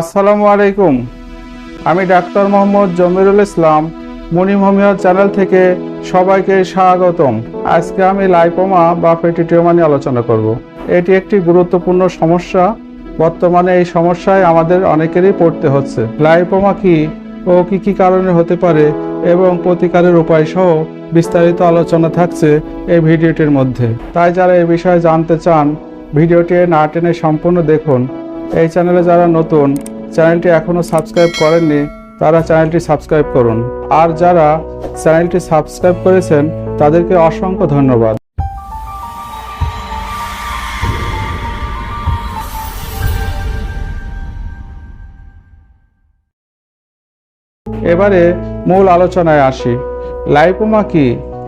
আসসালামু আলাইকুম। আমি doctor Mohammad Jamirul Islam, Munim homeo channel থেকে সবাইকে স্বাগতম। আজকে আমি লাইপোমা বা পেটিটিওমা নিয়ে আলোচনা করব। এটি একটি গুরুত্বপূর্ণ সমস্যা। বর্তমানে এই সমস্যায় আমাদের অনেকেরই পড়তে হচ্ছে। লাইপোমা কি ও কি কি কারণে হতে পারে এবং প্রতিকারের উপায় সহ বিস্তারিত আলোচনা থাকছে এই ভিডিওটির মধ্যে। তাই যারা এই বিষয়ে জানতে চান, ভিডিওটি না টেনে সম্পূর্ণ দেখুন। এই চ্যানেলে যারা নতুন, চ্যানেলটি এখনও সাবস্ক্রাইব করেননি, তারা চ্যানেলটি সাবস্ক্রাইব করুন। আর যারা চ্যানেলটি সাবস্ক্রাইব করেছেন, তাদেরকে অসংখ্য ধন্যবাদ। এবারে মূল আলোচনায় আসি। লাইপোমা কি?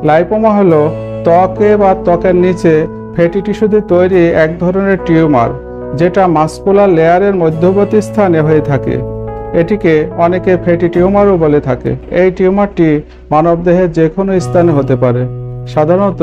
লাইপোমা হলো ত্বকে বা ত্বকের নিচে ফ্যাটি টিস্যুতে তৈরি এক ধরনের টিউমার। যেটা মাস্কুলার লেয়ারের মধ্যবর্তী স্থানে হয়ে থাকে। এটিকে অনেকে ফ্যাটি টিউমারও বলে থাকে। এই টিউমারটি মানবদেহের যে কোনো স্থানে হতে পারে। সাধারণত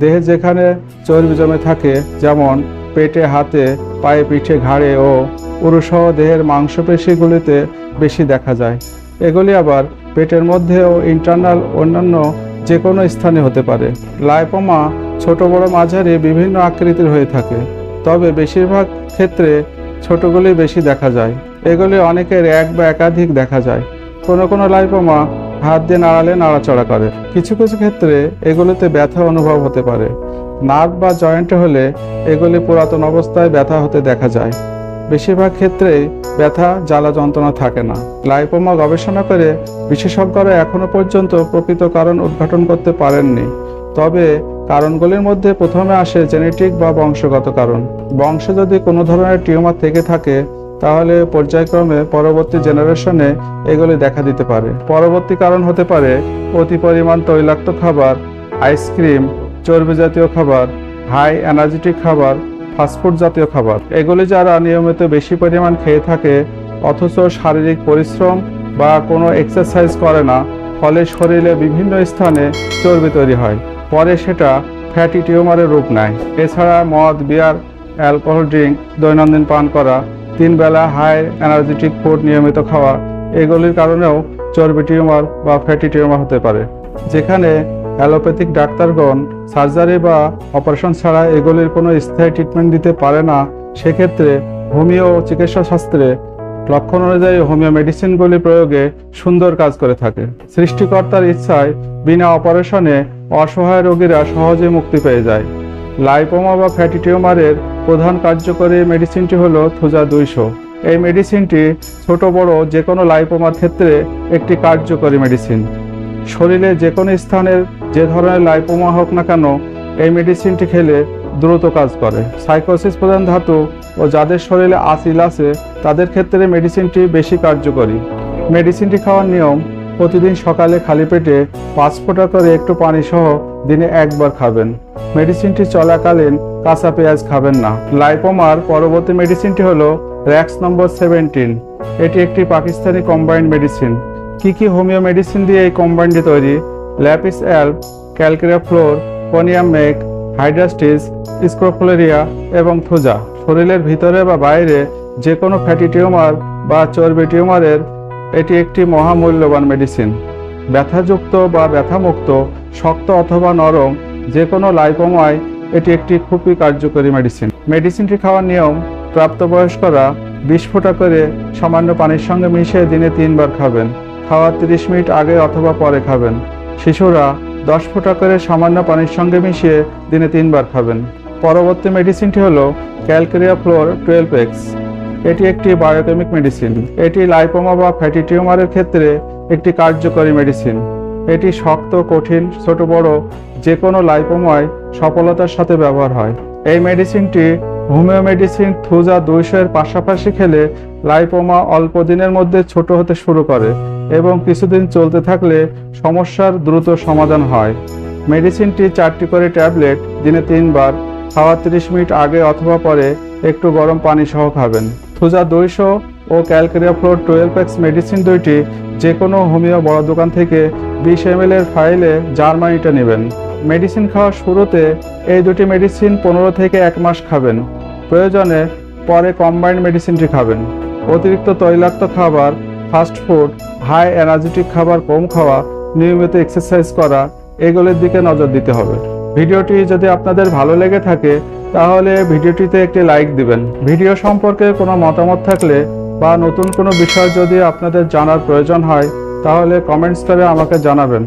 দেহে যেখানে চর্বি জমে থাকে, যেমন পেটে, হাতে, পায়ে, পিঠে, ঘাড়ে ও পুরুষসহ দেহের মাংসপেশিগুলিতে বেশি দেখা যায়। এগুলি আবার পেটের মধ্যে ও ইন্টারনাল অন্যান্য যে কোনো স্থানে হতে পারে। লাইপোমা ছোট বড় মাঝারি বিভিন্ন আকৃতির হয়ে থাকে। তবে বেশিরভাগ ক্ষেত্রে ছোটগুলি বেশি দেখা যায়। এগুলি অনেকের এক বা একাধিক দেখা যায়। কোনো কোনো লাইপোমা হাত দিয়ে নাড়ালে নাড়াচড়া করে। কিছু কিছু ক্ষেত্রে এগুলিতে ব্যথা অনুভব হতে পারে। নার্ভ বা জয়েন্টে হলে এগুলি পুরাতন অবস্থায় ব্যথা হতে দেখা যায়। বেশিরভাগ ক্ষেত্রেই ব্যথা, জ্বালা যন্ত্রণা থাকে না। লাইপোমা গবেষণা করে বিশেষজ্ঞরা এখনও পর্যন্ত প্রকৃত কারণ উদ্ঘাটন করতে পারেননি। তবে কারণগুলির মধ্যে প্রথমে আসে জেনেটিক বা বংশগত কারণ। বংশে যদি কোনো ধরনের টিউমার থেকে থাকে, তাহলে পর্যায়ক্রমে পরবর্তী জেনারেশনে এগুলি দেখা দিতে পারে। পরবর্তী কারণ হতে পারে অতি পরিমাণ তৈলাক্ত খাবার আইসক্রিম চর্বি জাতীয় খাবার হাই এনার্জেটিক খাবার ফাস্টফুড জাতীয় খাবার। এগুলি যারা নিয়মিত বেশি পরিমাণ খেয়ে থাকে, অথচ শারীরিক পরিশ্রম বা কোনো এক্সারসাইজ করে না, ফলে শরীরে বিভিন্ন স্থানে চর্বি তৈরি হয়। পরে সেটা ফ্যাটি টিউমারের রূপ নেয়। এছাড়া মদ, বিয়ার, অ্যালকোহল, ড্রিঙ্ক, দৈনন্দিন পান করা তিন বেলা হাই এনার্জেটিক ফুড নিয়মিত খাওয়া, এগুলির কারণেও চর্বি টিউমার বা ফ্যাটি টিউমার হতে পারে। যেখানে অ্যালোপ্যাথিক ডাক্তারগণ সার্জারি বা অপারেশন ছাড়া এগুলির কোনো স্থায়ী ট্রিটমেন্ট দিতে পারে না, সেক্ষেত্রে হোমিও চিকিৎসা শাস্ত্রে লক্ষণ অনুযায়ী হোমিও মেডিসিনগুলি প্রয়োগে সুন্দর কাজ করে থাকে। সৃষ্টিকর্তার ইচ্ছায় বিনা অপারেশনে অসহায় রোগীরা সহজে মুক্তি পেয়ে যায়। লাইপোমা বা ফ্যাটি টিউমারের প্রধান কার্যকরী মেডিসিনটি হলো থুজা দুইশো। এই মেডিসিনটি ছোট, বড় যে কোনো লাইপোমার ক্ষেত্রে একটি কার্যকরী মেডিসিন। শরীরে যে কোনো স্থানের যে ধরনের লাইপোমা হোক না কেন, এই মেডিসিনটি খেলে দ্রুত কাজ করে। সাইকোসিস প্রধান ধাতু ও যাদের শরীরে আসিল আছে, তাদের ক্ষেত্রে মেডিসিনটি বেশি কার্যকরী। মেডিসিনটি খাওয়ার নিয়ম, প্রতিদিন সকালে খালি পেটে পাঁচ ফোঁটা করে একটু পানি সহ দিনে একবার খাবেন। মেডিসিনটি চলাকালীন কাঁচা পেঁয়াজ খাবেন না। লাইপোমার পরবর্তী মেডিসিনটি হলো র্যাক্স নম্বর সেভেন্টিন। এটি একটি পাকিস্তানি কম্বাইন্ড মেডিসিন। কি কি হোমিও মেডিসিন দিয়ে এই কম্বাইন্ডটি তৈরি? ল্যাপিস অ্যাল্প, ক্যালকেরিয়া ফ্লোর, পনিয়াম মেক হাইড্রাস্টিস, স্ক্রোফোলেরিয়া এবং থুজা। শরীরের ভিতরে বা বাইরে যে কোনো ফ্যাটি টিউমার বা চর্বি টিউমারের এটি একটি মহামূল্যবান মেডিসিন ব্যথাযুক্ত বা ব্যথামুক্ত, শক্ত অথবা নরম যে কোনো লাইপোমায় এটি একটি খুবই কার্যকরী মেডিসিন মেডিসিনটি খাওয়ার নিয়ম, প্রাপ্তবয়স্করা বিশ ফোঁটা করে সামান্য পানির সঙ্গে মিশিয়ে দিনে তিনবার খাবেন। খাওয়ার তিরিশ মিনিট আগে অথবা পরে খাবেন। শিশুরা দশ ফোঁটা করে সামান্য পানির সঙ্গে মিশিয়ে দিনে তিনবার খাবেন। পরবর্তী মেডিসিনটি হলো ক্যালকেরিয়া ফ্লোর টুয়েলভ এক্স এটি একটি বায়োকেমিক মেডিসিন এটি লাইপোমা বা ফ্যাটি টিউমারের ক্ষেত্রে একটি কার্যকরী মেডিসিন এটি শক্ত, কঠিন, ছোট, বড় যে কোনো লাইপোমায় সফলতার সাথে ব্যবহার হয়। এই মেডিসিনটি হোমিও মেডিসিন থুজা দুইশো এর পাশাপাশি খেলে লাইপোমা অল্প দিনের মধ্যে ছোট হতে শুরু করে এবং কিছুদিন চলতে থাকলে সমস্যার দ্রুত সমাধান হয়। মেডিসিনটি চারটি করে ট্যাবলেট দিনে তিনবার খাওয়ার তিরিশ মিনিট আগে অথবা পরে একটু গরম পানি সহ খাবেন। থুজা দুইশো ও calcarea fluor twelve x medicine দুইটি যে কোনো হোমিও বড় দোকান থেকে বিশ এম এর ফাইলে জার্মানিটা নেবেন। মেডিসিন খাওয়ার শুরুতে এই দুটি মেডিসিন পনেরো থেকে এক মাস খাবেন। প্রয়োজনে পরে কম্বাইন্ড মেডিসিনটি খাবেন। অতিরিক্ত তৈলাক্ত খাবার ফাস্ট ফুড হাই এনার্জেটিক খাবার কম খাওয়া, নিয়মিত এক্সারসাইজ করা, এগুলোর দিকে নজর দিতে হবে। ভিডিওটি যদি আপনাদের ভালো লেগে থাকে, তাহলে ভিডিওটিতে একটি লাইক দিবেন। ভিডিও সম্পর্কে কোনো মতামত থাকলে বা নতুন কোনো বিষয় যদি আপনাদের জানার প্রয়োজন হয়, তাহলে কমেন্টস করে আমাকে জানাবেন।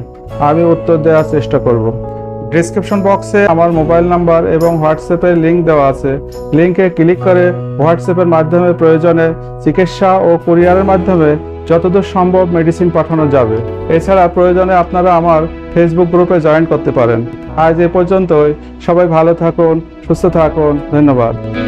আমি উত্তর দেওয়ার চেষ্টা করব। ডিসক্রিপশন বক্সে আমার মোবাইল নাম্বার এবং হোয়াটসঅ্যাপের লিঙ্ক দেওয়া আছে। লিঙ্কে ক্লিক করে হোয়াটসঅ্যাপের মাধ্যমে প্রয়োজনে চিকিৎসা ও কুরিয়ারের মাধ্যমে যতদূর সম্ভব মেডিসিন পাঠানো যাবে। এছাড়া প্রয়োজনে আপনারা আমার ফেসবুক গ্রুপে জয়েন করতে পারেন। আজ এ পর্যন্তই। সবাই ভালো থাকুন, সুস্থ থাকুন। ধন্যবাদ।